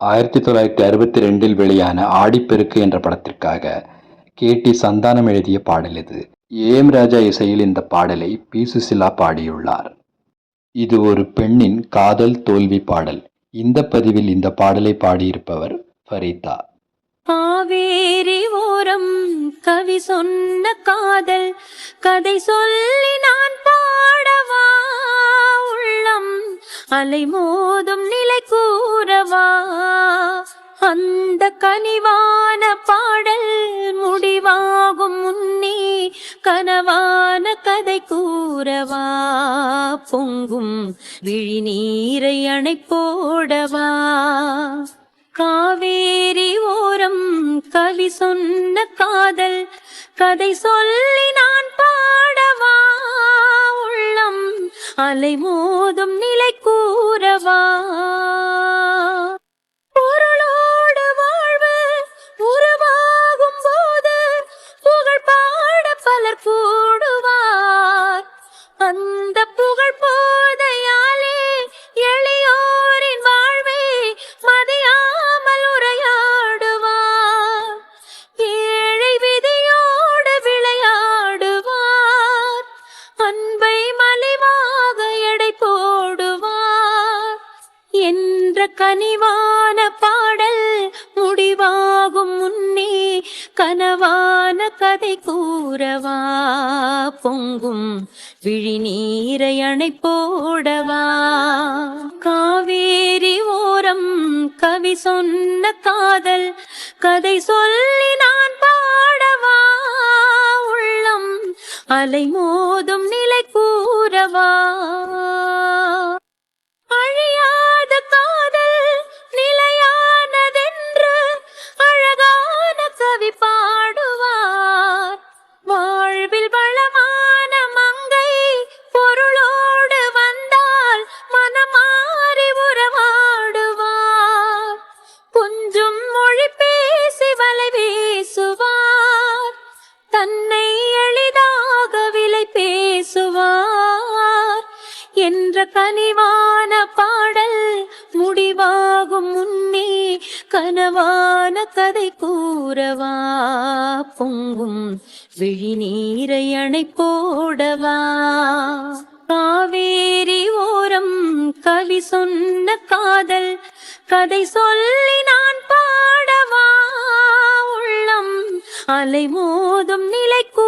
ஆயிரத்தி தொள்ளாயிரத்தி அறுபத்தி ரெண்டில் வெளியான ஆடிப்பெருக்கு என்ற படத்திற்காக கே டி சந்தானம் எழுதிய பாடல் இது. ஏம் ராஜா இசையில் இந்த பாடலை பி சுசிலா பாடியுள்ளார். இது ஒரு பெண்ணின் காதல் தோல்வி பாடல். இந்த பதிவில் இந்த பாடலை பாடியிருப்பவர் ஃபரீதா. காவேரி ஓரம் கவி சொன்ன காதல் கதை சொல்லி நான் பாடவா உள்ளம். அலை மோதும் நிலை அந்த கனிவான பாடல் முடிவாகும் முன்னே கனவான கதை கூறவா? பொங்கும் விழிநீரை அணைப்போடவா? காவேரி ஓரம் கவி சொன்ன காதல் கதை சொல்லி நான் பாடவா? உள்ளம் அலை மோதும் நிலை கனிவான பாடல் முடிவாகும் முன்னே கனவான கதை கூறவா? பொங்கும் விழிநீரை அணை போடவா காவேரி ஓரம் கவி சொன்ன காதல் கதை சொல்லி நான் பாடவா? உள்ளம் அலை மோதும் நிலை கூ என்ற கனிவான பாடல் முடிவாகும் முன்னே கனவான கதை கூறவா? பொங்கும் விழிநீரை அணை போடவா காவேரி ஓரம் கவி சொன்ன காதல் கதை சொல்லி நான் பாடவா? உள்ளம் அலை மோதும் நிலை கூறவா